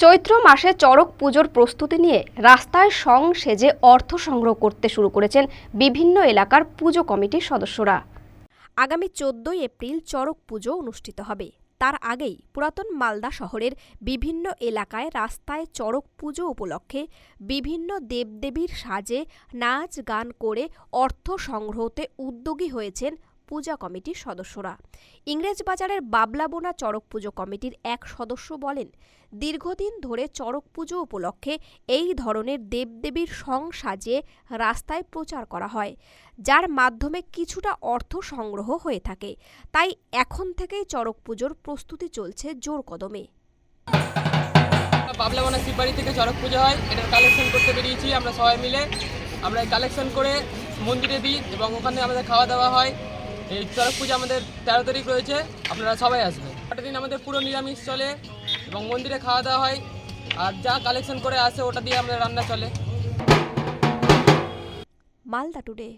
চৈত্র মাসে চড়ক পুজোর প্রস্তুতি নিয়ে রাস্তায় সং সেজে অর্থ সংগ্রহ করতে শুরু করেছেন বিভিন্ন এলাকার পুজো কমিটির সদস্যরা। আগামী চোদ্দই এপ্রিল চড়ক পুজো অনুষ্ঠিত হবে। তার আগেই পুরাতন মালদা শহরের বিভিন্ন এলাকায় রাস্তায় চড়ক পুজো উপলক্ষে বিভিন্ন দেবদেবীর সাজে নাচ গান করে অর্থ সংগ্রহতে উদ্যোগী হয়েছেন পূজা কমিটির সদস্যরা। ইংরেজবাজারের বাবলাবোনা চড়ক পুজো কমিটির এক সদস্য বলেন, দীর্ঘদিন ধরে চড়ক পুজো উপলক্ষে এই ধরনের দেবদেবীর সং সাজিয়ে রাস্তায় প্রচার করা হয়, যার মাধ্যমে কিছুটা অর্থ সংগ্রহ হয়ে থাকে। তাই এখন থেকেই চড়ক পুজোর প্রস্তুতি চলছে জোর কদমে। বাবলাবানা শিববাড়ি থেকে চড়ক পুজো হয়, এটার কালেকশন করতে বেরিয়েছি আমরা সবাই মিলে। আমরা কালেকশন করে মন্দিরে দিই এবং ওখানে আমাদের খাওয়া দাওয়া হয়। এই চড়ক পুজো আমাদের তেরো তারিখ রয়েছে, আপনারা সবাই আসবেন। একটা দিন আমাদের পুরো নিরামিষ চলে এবং মন্দিরে খাওয়া দাওয়া হয়, আর যা কালেকশন করে আসে ওটা দিয়ে আমাদের রান্না চলে। মালদা টুডে